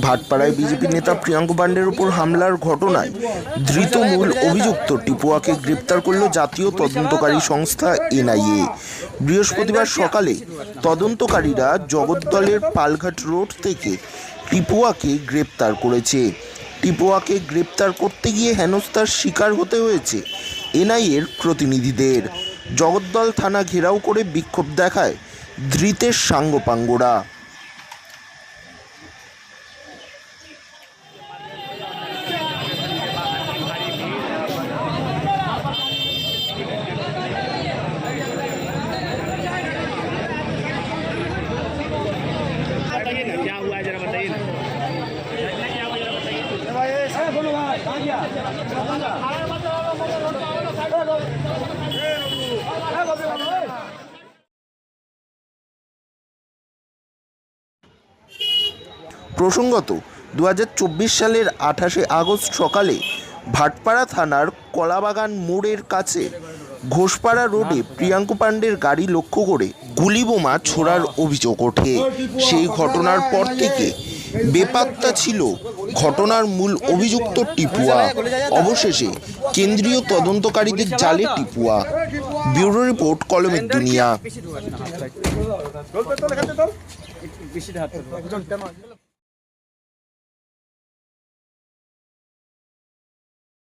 ভাটপাড়ায় BJP নেতা প্রিয়াঙ্ক পাণ্ডের উপর হামলার ঘটনায় ধৃত মূল অভিযুক্ত টিপুয়াকে গ্রেপ্তার করল জাতীয় তদন্তকারী সংস্থা এনআইএ। বৃহস্পতিবার সকালে তদন্তকারীরা জগদ্দলের পালঘাট রোড থেকে টিপুয়াকে গ্রেপ্তার করেছে। টিপুয়াকে গ্রেপ্তার করতে গিয়ে হেনস্থার শিকার হতে হয়েছে এনআইএর প্রতিনিধিদের। জগদ্দল থানা ঘেরাও করে বিক্ষোভ দেখায় ধৃতের সাঙ্গপাঙ্গরা बताइए প্রসঙ্গত দু হাজার চব্বিশ সালের আঠাশে আগস্ট সকালে ভাটপাড়া থানার কলাবাগান মোড়ের কাছে ঘোষপাড়া রোডে প্রিয়াঙ্ক পাণ্ডের গাড়ি লক্ষ্য করে গুলিবোমা ছোড়ার অভিযোগ ওঠে। সেই ঘটনার পর থেকে বেপাত্তা ছিল ঘটনার মূল অভিযুক্ত টিপুয়া। অবশেষে কেন্দ্রীয় তদন্তকারীদের জালে টিপুয়া। ব্যুরো রিপোর্ট, কলমের দুনিয়া।